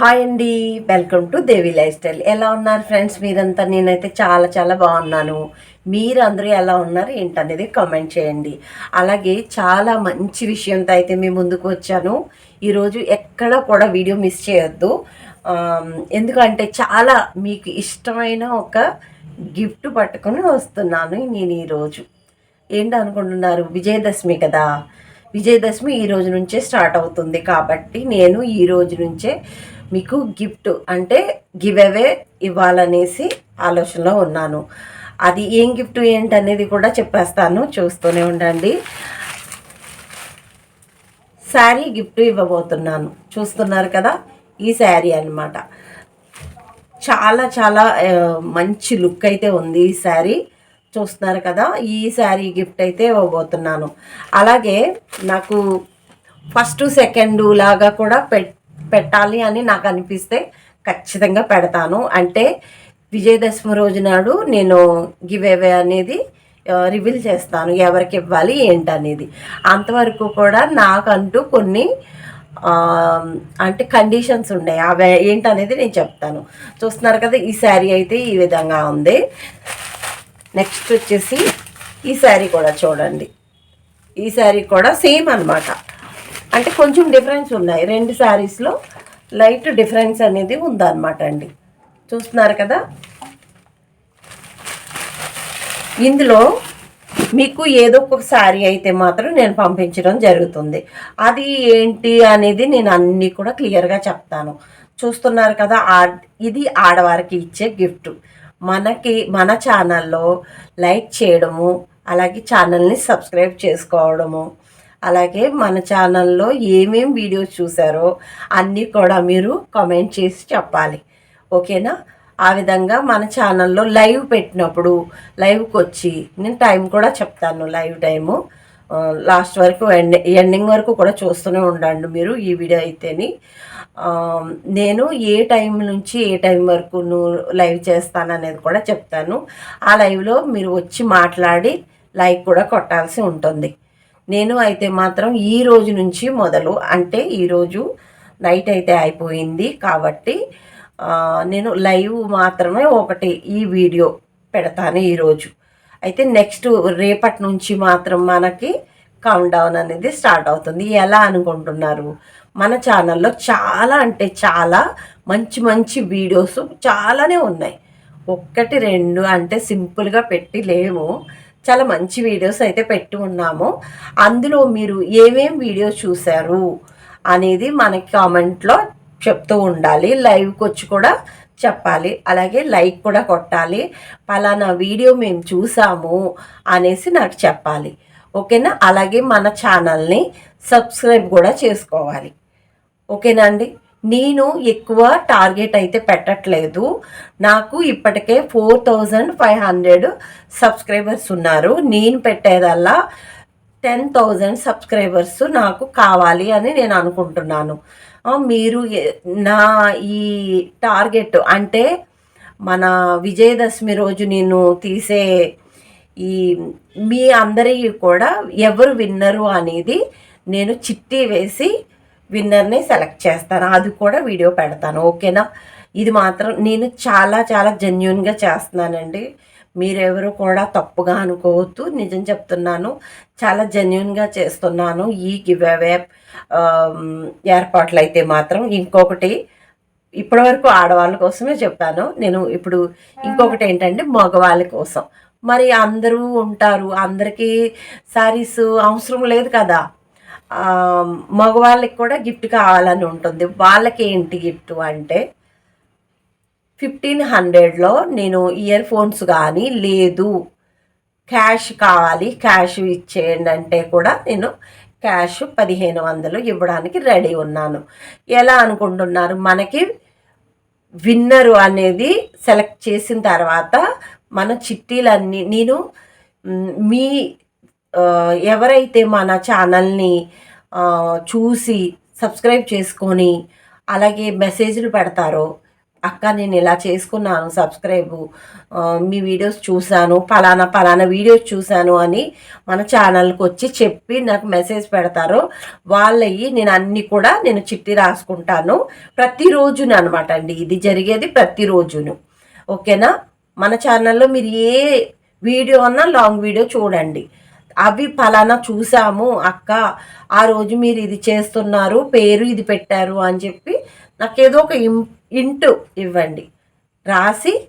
Hi అండి welcome to Devi lifestyle ఎలా ఉన్నారు ఫ్రెండ్స్ మీరంతా నేనైతే చాలా చాలా బాగున్నాను. మీరు అందరూ ఎలా ఉన్నారు ఏంటనేది కామెంట్ చేయండి. అలాగే చాలా మంచి విషయంతో అయితే మీ ముందుకు వచ్చాను. ఈరోజు ఎక్కడ కూడా వీడియో మిస్ చేయొద్దు. ఎందుకంటే చాలా మీకు ఇష్టమైన ఒక గిఫ్ట్ పట్టుకొని వస్తున్నాను నేను ఈరోజు. ఏంటి అనుకుంటున్నారు? విజయదశమి కదా. విజయదశమి ఈ రోజు నుంచే స్టార్ట్ అవుతుంది కాబట్టి నేను ఈ రోజు నుంచే మీకు గిఫ్ట్ అంటే గివ్ అవే ఇవ్వాలనేసి ఆలోచనలో ఉన్నాను. అది ఏం గిఫ్ట్ ఏంటనేది కూడా చెప్పేస్తాను. చూస్తూనే ఉండండి. శారీ గిఫ్ట్ ఇవ్వబోతున్నాను. చూస్తున్నారు కదా? ఈ శారీ అన్నమాట. చాలా చాలా మంచి లుక్ అయితే ఉంది ఈ శారీ. చూస్తున్నారు కదా? ఈ శారీ గిఫ్ట్ అయితే ఇవ్వబోతున్నాను. అలాగే నాకు ఫస్ట్ సెకండ్ లాగా కూడా పెట్ పెట్టాలి అని నాకు అనిపిస్తే ఖచ్చితంగా పెడతాను. అంటే విజయదశమి రోజు నాడు నేను గివ్ అవే అనేది రివీల్ చేస్తాను. ఎవరికి ఇవ్వాలి ఏంటనేది. అంతవరకు కూడా నాకంటూ కొన్ని అంటే కండిషన్స్ ఉన్నాయి. అవి ఏంటనేది నేను చెప్తాను. చూస్తున్నారు కదా ఈ శారీ అయితే ఈ విధంగా ఉంది. నెక్స్ట్ వచ్చేసి ఈ శారీ కూడా చూడండి. ఈ శారీ కూడా సేమ్ అనమాట అంటే కొంచెం డిఫరెన్స్ ఉన్నాయి. రెండు శారీస్లో లైట్ డిఫరెన్స్ అనేది ఉందన్నమాట అండి. చూస్తున్నారు కదా? ఇందులో మీకు ఏదో ఒక శారీ అయితే మాత్రం నేను పంపించడం జరుగుతుంది. అది ఏంటి అనేది నేను అన్నీ కూడా క్లియర్గా చెప్తాను. చూస్తున్నారు కదా? ఆ ఇది ఆడవారికి ఇచ్చే గిఫ్ట్ మనకి మన ఛానల్లో లైక్ చేయడము అలాగే ఛానల్ని సబ్స్క్రైబ్ చేసుకోవడము అలాగే మన ఛానల్లో ఏమేం వీడియోస్ చూసారో అన్నీ కూడా మీరు కామెంట్ చేసి చెప్పాలి. ఓకేనా? ఆ విధంగా మన ఛానల్లో లైవ్ పెట్టినప్పుడు లైవ్కి వచ్చి నేను టైం కూడా చెప్తాను లైవ్ టైము. లాస్ట్ వరకు ఎండ్ ఎండింగ్ వరకు కూడా చూస్తూనే ఉండండి మీరు ఈ వీడియో అయితేని. నేను ఏ టైం నుంచి ఏ టైం వరకు నువ్వు లైవ్ చేస్తాను అనేది కూడా చెప్తాను. ఆ లైవ్లో మీరు వచ్చి మాట్లాడి లైక్ కూడా కొట్టాల్సి ఉంటుంది. నేను అయితే మాత్రం ఈ రోజు నుంచి మొదలు అంటే ఈరోజు నైట్ అయితే అయిపోయింది కాబట్టి నేను లైవ్ మాత్రమే ఒకటి ఈ వీడియో పెడతాను ఈరోజు అయితే నెక్స్ట్ రేపటి నుంచి మాత్రం మనకి కౌంట్ డౌన్ అనేది స్టార్ట్ అవుతుంది. ఎలా అనుకుంటున్నారు? మన ఛానల్లో చాలా అంటే చాలా మంచి మంచి వీడియోస్ చాలానే ఉన్నాయి. ఒక్కటి రెండు అంటే సింపుల్గా పెట్టి లేము చాలా మంచి వీడియోస్ అయితే పెట్టి ఉన్నాము. అందులో మీరు ఏమేం వీడియోస్ చూశారు అనేది మనకి కామెంట్లో చెప్తూ ఉండాలి. లైవ్కి వచ్చి కూడా చెప్పాలి. అలాగే లైక్ కూడా కొట్టాలి. పలానా వీడియో మేము చూసాము అనేసి నాకు చెప్పాలి. ఓకేనా? అలాగే మన ఛానల్ని సబ్స్క్రైబ్ కూడా చేసుకోవాలి. ఓకేనా అండి? నేను ఎక్కువ టార్గెట్ అయితే పెట్టట్లేదు. నాకు ఇప్పటికే four thousand five hundred subscribers ఉన్నారు. నేను పెట్టేదల్లా టెన్ థౌజండ్ సబ్స్క్రైబర్స్ నాకు కావాలి అని నేను అనుకుంటున్నాను. మీరు నా ఈ టార్గెట్ అంటే మన విజయదశమి రోజు నేను తీసే ఈ మీ అందరివి కూడా ఎవరు విన్నరు అనేది నేను చిట్టి వేసి విన్నర్ని సెలెక్ట్ చేస్తాను. అది కూడా వీడియో పెడతాను. ఓకేనా? ఇది మాత్రం నేను చాలా చాలా జెన్యున్గా చేస్తున్నానండి. మీరెవరు కూడా తప్పుగా అనుకోవద్దు. నిజం చెప్తున్నాను. చాలా జెన్యున్గా చేస్తున్నాను ఈ గివ్ అవే ఏర్పాట్లు అయితే మాత్రం. ఇంకొకటి ఇప్పటివరకు ఆడవాళ్ళ కోసమే చెప్పాను. నేను ఇప్పుడు ఇంకొకటి ఏంటంటే మగవాళ్ళ కోసం. మరి అందరూ ఉంటారు. అందరికీ శారీస్ అవసరం లేదు కదా? మగవాళ్ళకి కూడా గిఫ్ట్ కావాలని ఉంటుంది. వాళ్ళకి ఏంటి గిఫ్ట్ అంటే ఫిఫ్టీన్ హండ్రెడ్లో నేను ఇయర్ ఫోన్స్ కానీ లేదు క్యాష్ కావాలి క్యాష్ ఇచ్చేయండి అంటే కూడా నేను క్యాష్ పదిహేను వందలు ఇవ్వడానికి రెడీ ఉన్నాను. ఎలా అనుకుంటున్నారు? మనకి విన్నరు అనేది సెలెక్ట్ చేసిన తర్వాత మన చిట్టీలన్నీ నేను మీ ఎవరైతే మన ఛానల్ని చూసి సబ్స్క్రైబ్ చేసుకొని అలాగే మెసేజ్లు పెడతారో అక్క నేను ఇలా చేసుకున్నాను సబ్స్క్రైబు మీ వీడియోస్ చూశాను పలానా పలానా వీడియోస్ చూశాను అని మన ఛానల్కి వచ్చి చెప్పి నాకు మెసేజ్ పెడతారు వాళ్ళవి నేను అన్నీ కూడా నేను చిట్టి రాసుకుంటాను. ప్రతిరోజును అనమాట అండి. ఇది జరిగేది ప్రతిరోజును. ఓకేనా? మన ఛానల్లో మీరు ఏ వీడియో అన్నా లాంగ్ వీడియో చూడండి. అవి పలానా చూసాము అక్క ఆ రోజు మీరు ఇది చేస్తున్నారు పేరు ఇది పెట్టారు అని చెప్పి నాకు ఏదో ఒక ఇం- ఇంటు ఇవ్వండి. రాసి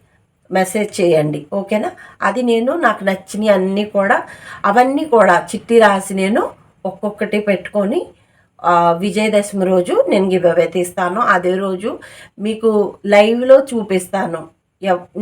మెసేజ్ చేయండి ఓకేనా? అది నేను నాకు నచ్చినవి అన్నీ కూడా అవన్నీ కూడా చిట్టి రాసి నేను ఒక్కొక్కటి పెట్టుకొని విజయదశమి రోజు నేను గివ్ అవే తీస్తాను. అదే రోజు మీకు లైవ్లో చూపిస్తాను. ఎవ్-